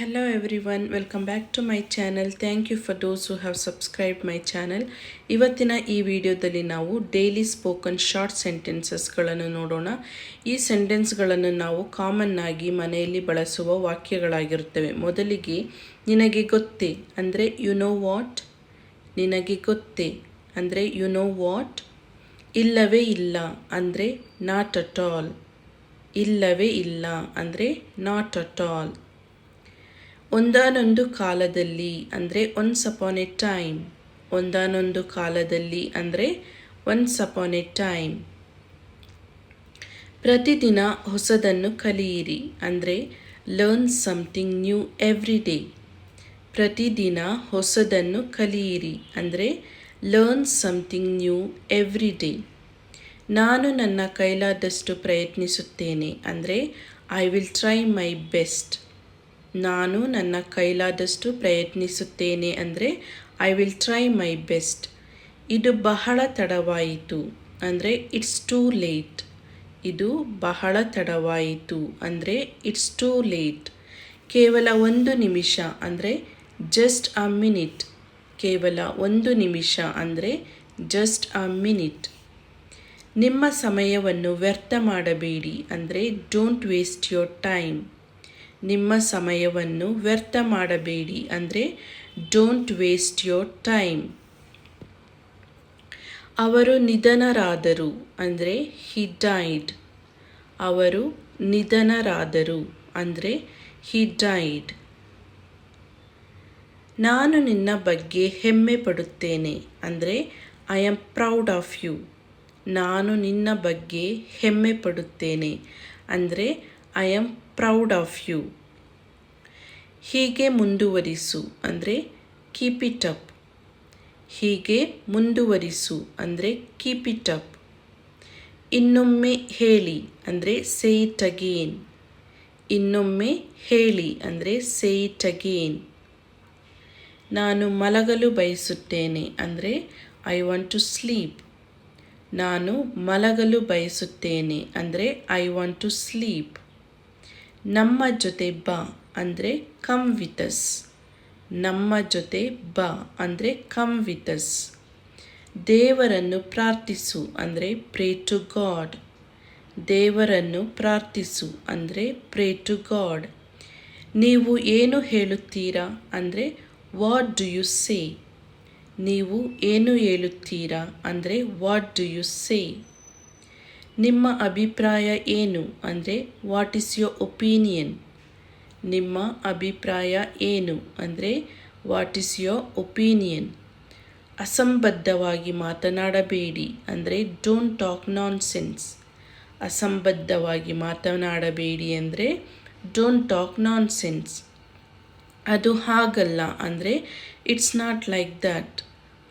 Hello everyone, welcome back to my channel. Thank you for those who have subscribed my channel. ಇವತ್ತಿನ ಈ ವಿಡಿಯೋದಲ್ಲಿ ನಾವು daily spoken short ಸೆಂಟೆನ್ಸಸ್ಗಳನ್ನು ನೋಡೋಣ. ಈ ಸೆಂಟೆನ್ಸ್ಗಳನ್ನು ನಾವು ಕಾಮನ್ ಆಗಿ ಮನೆಯಲ್ಲಿ ಬಳಸುವ ವಾಕ್ಯಗಳಾಗಿರುತ್ತವೆ. ಮೊದಲಿಗೆ ನಿನಗೆ ಗೊತ್ತೇ? ಅಂದರೆ ಯು ನೋ ವಾಟ್ ನಿನಗೆ ಗೊತ್ತೇ? ಅಂದರೆ ಯು ನೋ ವಾಟ್ ಇಲ್ಲವೇ ಇಲ್ಲ. ಅಂದರೆ ನಾಟ್ ಅಟ್ ಆಲ್ ಇಲ್ಲವೇ ಇಲ್ಲ. ಅಂದರೆ ನಾಟ್ ಅಟ್ ಆಲ್ ಒಂದಾನೊಂದು ಕಾಲದಲ್ಲಿ ಅಂದರೆ ಒನ್ಸ್ ಅಪಾನ್ ಎ ಟೈಮ್ ಒಂದಾನೊಂದು ಕಾಲದಲ್ಲಿ ಅಂದರೆ ಒನ್ಸ್ ಅಪಾನ್ ಎ ಟೈಮ್ ಪ್ರತಿದಿನ ಹೊಸದನ್ನು ಕಲಿಯಿರಿ. ಅಂದರೆ learn something new every day ಪ್ರತಿದಿನ ಹೊಸದನ್ನು ಕಲಿಯಿರಿ. ಅಂದರೆ learn something new every day ನಾನು ನನ್ನ ಕೈಲಾದಷ್ಟು ಪ್ರಯತ್ನಿಸುತ್ತೇನೆ. ಅಂದರೆ I will try my best ನಾನು ನನ್ನ ಕೈಲಾದಷ್ಟು ಪ್ರಯತ್ನಿಸುತ್ತೇನೆ ಅಂದರೆ I will try my best ಇದು ಬಹಳ ತಡವಾಯಿತು ಅಂದರೆ ಇಟ್ಸ್ ಟೂ ಲೇಟ್ ಇದು ಬಹಳ ತಡವಾಯಿತು ಅಂದರೆ ಇಟ್ಸ್ ಟೂ ಲೇಟ್ ಕೇವಲ ಒಂದು ನಿಮಿಷ ಅಂದರೆ ಜಸ್ಟ್ ಅ ಮಿನಿಟ್ ಕೇವಲ ಒಂದು ನಿಮಿಷ ಅಂದರೆ ಜಸ್ಟ್ ಅ ಮಿನಿಟ್ ನಿಮ್ಮ ಸಮಯವನ್ನು ವ್ಯರ್ಥ ಮಾಡಬೇಡಿ ಅಂದರೆ ಡೋಂಟ್ ವೇಸ್ಟ್ ಯೋರ್ ಟೈಮ್ ನಿಮ್ಮ ಸಮಯವನ್ನು ವ್ಯರ್ಥ ಮಾಡಬೇಡಿ ಅಂದರೆ ಡೋಂಟ್ ವೇಸ್ಟ್ ಯೋರ್ ಟೈಮ್ ಅವರು ನಿಧನರಾದರು ಅಂದರೆ ಹಿ ಡೈಡ್ ಅವರು ನಿಧನರಾದರು ಅಂದರೆ ಹಿ ಡೈಡ್ ನಾನು ನಿನ್ನ ಬಗ್ಗೆ ಹೆಮ್ಮೆ ಪಡುತ್ತೇನೆ ಅಂದರೆ I am proud of you ನಾನು ನಿನ್ನ ಬಗ್ಗೆ ಹೆಮ್ಮೆ ಪಡುತ್ತೇನೆ ಅಂದರೆ I am proud of you ಹೀಗೆ ಮುಂದುವರಿಸು ಅಂದರೆ ಕೀಪ್ ಇಟ್ ಅಪ್ ಹೀಗೆ ಮುಂದುವರಿಸು ಅಂದರೆ ಕೀಪ್ ಇಟ್ ಅಪ್ ಇನ್ನೊಮ್ಮೆ ಹೇಳಿ ಅಂದರೆ ಸೇ ಇಟ್ ಅಗೇನ್ ಇನ್ನೊಮ್ಮೆ ಹೇಳಿ ಅಂದರೆ ಸೇ ಇಟ್ ಅಗೇನ್ ನಾನು ಮಲಗಲು ಬಯಸುತ್ತೇನೆ ಅಂದರೆ ಐ ವಾಂಟ್ ಟು ಸ್ಲೀಪ್ ನಾನು ಮಲಗಲು ಬಯಸುತ್ತೇನೆ ಅಂದರೆ ಐ ವಾಂಟ್ ಟು ಸ್ಲೀಪ್ ನಮ್ಮ ಜೊತೆ ಬಾ ಅಂದರೆ ಕಮ್ ವಿತಸ್ ನಮ್ಮ ಜೊತೆ ಬಾ ಅಂದರೆ ಕಮ್ ವಿತಸ್ ದೇವರನ್ನು ಪ್ರಾರ್ಥಿಸು ಅಂದರೆ ಪ್ರೇ ಟು ಗಾಡ್ ದೇವರನ್ನು ಪ್ರಾರ್ಥಿಸು ಅಂದರೆ ಪ್ರೇ ಟು ಗಾಡ್ ನೀವು ಏನು ಹೇಳುತ್ತೀರಾ ಅಂದರೆ ವಾಟ್ ಡು ಯು ಸೇ ನೀವು ಏನು ಹೇಳುತ್ತೀರಾ ಅಂದರೆ ವಾಟ್ ಡು ಯು ಸೇ ನಿಮ್ಮ ಅಭಿಪ್ರಾಯ ಏನು ಅಂದರೆ ವಾಟ್ ಈಸ್ ಯೋರ್ ಒಪೀನಿಯನ್ ನಿಮ್ಮ ಅಭಿಪ್ರಾಯ ಏನು ಅಂದರೆ ವಾಟ್ ಈಸ್ ಯೋರ್ ಒಪೀನಿಯನ್ ಅಸಂಬದ್ಧವಾಗಿ ಮಾತನಾಡಬೇಡಿ ಅಂದರೆ ಡೋಂಟ್ ಟಾಕ್ ನಾನ್ ಸೆನ್ಸ್ ಅಸಂಬದ್ಧವಾಗಿ ಮಾತನಾಡಬೇಡಿ ಅಂದರೆ ಡೋಂಟ್ ಟಾಕ್ ನಾನ್ ಸೆನ್ಸ್ ಅದು ಹಾಗಲ್ಲ ಅಂದರೆ ಇಟ್ಸ್ ನಾಟ್ ಲೈಕ್ ದಟ್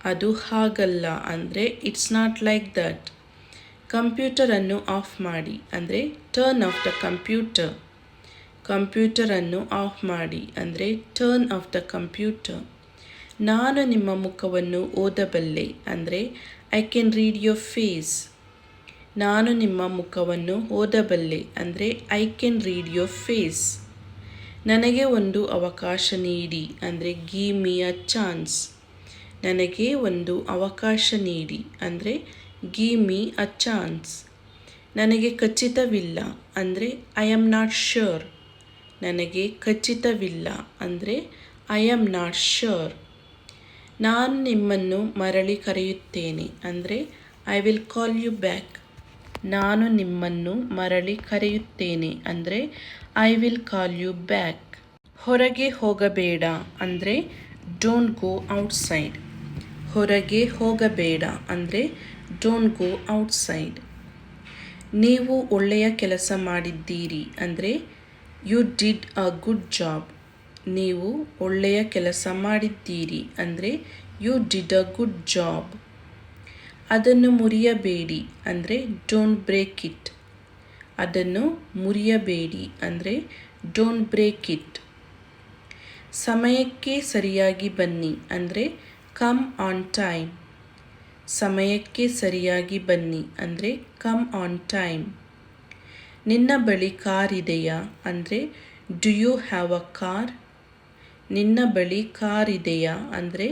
ಅದು ಹಾಗಲ್ಲ ಅಂದರೆ ಇಟ್ಸ್ ನಾಟ್ ಲೈಕ್ ದಟ್ ಕಂಪ್ಯೂಟರನ್ನು ಆಫ್ ಮಾಡಿ, ಅಂದರೆ ಟರ್ನ್ ಆಫ್ ದ ಕಂಪ್ಯೂಟರ್ ಕಂಪ್ಯೂಟರನ್ನು ಆಫ್ ಮಾಡಿ, ಅಂದರೆ ಟರ್ನ್ ಆಫ್ ದ ಕಂಪ್ಯೂಟರ್ ನಾನು ನಿಮ್ಮ ಮುಖವನ್ನು ಓದಬಲ್ಲೆ, ಅಂದರೆ I can read your face ನಾನು ನಿಮ್ಮ ಮುಖವನ್ನು ಓದಬಲ್ಲೆ, ಅಂದರೆ I can read your face ನನಗೆ ಒಂದು ಅವಕಾಶ ನೀಡಿ, ಅಂದರೆ ಗೀ ಮಿ ಅ ಚಾನ್ಸ್ ನನಗೆ ಒಂದು ಅವಕಾಶ ನೀಡಿ, ಅಂದರೆ ಗಿ ಮೀ ಅ ಚಾನ್ಸ್ ನನಗೆ ಖಚಿತವಿಲ್ಲ ಅಂದರೆ ಐ ಆಮ್ ನಾಟ್ ಶ್ಯೂರ್ ನನಗೆ ಖಚಿತವಿಲ್ಲ ಅಂದರೆ ಐ ಆಮ್ ನಾಟ್ ಶ್ಯೂರ್ ನಾನು ನಿಮ್ಮನ್ನು ಮರಳಿ ಕರೆಯುತ್ತೇನೆ ಅಂದರೆ I will call you back ನಾನು ನಿಮ್ಮನ್ನು ಮರಳಿ ಕರೆಯುತ್ತೇನೆ ಅಂದರೆ I will call you back ಹೊರಗೆ ಹೋಗಬೇಡ ಅಂದರೆ ಡೋಂಟ್ ಗೋ ಔಟ್ಸೈಡ್ ಹೊರಗೆ ಹೋಗಬೇಡ ಅಂದರೆ ಡೋಂಟ್ ಗೋ ಔಟ್ಸೈಡ್ ನೀವು ಒಳ್ಳೆಯ ಕೆಲಸ ಮಾಡಿದ್ದೀರಿ ಅಂದರೆ you did a good job ನೀವು ಒಳ್ಳೆಯ ಕೆಲಸ ಮಾಡಿದ್ದೀರಿ ಅಂದರೆ you did a good job ಅದನ್ನು ಮುರಿಯಬೇಡಿ ಅಂದರೆ ಡೋಂಟ್ ಬ್ರೇಕ್ ಇಟ್ ಅದನ್ನು ಮುರಿಯಬೇಡಿ ಅಂದರೆ ಡೋಂಟ್ ಬ್ರೇಕ್ ಇಟ್ ಸಮಯಕ್ಕೆ ಸರಿಯಾಗಿ ಬನ್ನಿ ಅಂದರೆ ಕಮ್ ಆನ್ ಟೈಮ್ ಸಮಯಕ್ಕೆ ಸರಿಯಾಗಿ ಬನ್ನಿ ಅಂದರೆ ಕಮ್ ಆನ್ ಟೈಮ್ ನಿನ್ನ ಬಳಿ ಕಾರ್ ಇದೆಯಾ ಅಂದರೆ do you have a car ನಿನ್ನ ಬಳಿ ಕಾರ್ ಇದೆಯಾ ಅಂದರೆ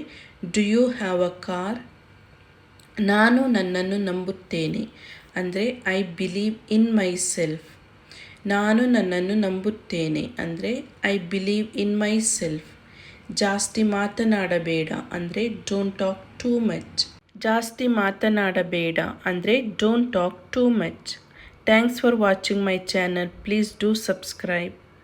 do you have a car ನಾನು ನನ್ನನ್ನು ನಂಬುತ್ತೇನೆ ಅಂದರೆ I believe in myself ನಾನು ನನ್ನನ್ನು ನಂಬುತ್ತೇನೆ ಅಂದರೆ I believe in myself ಜಾಸ್ತಿ ಮಾತನಾಡಬೇಡ ಅಂದರೆ ಡೋಂಟ್ ಟಾಕ್ ಟೂ ಮಚ್ ಜಾಸ್ತಿ ಮಾತನಾಡಬೇಡ ಅಂದರೆ don't talk too much thanks for watching my channel please do subscribe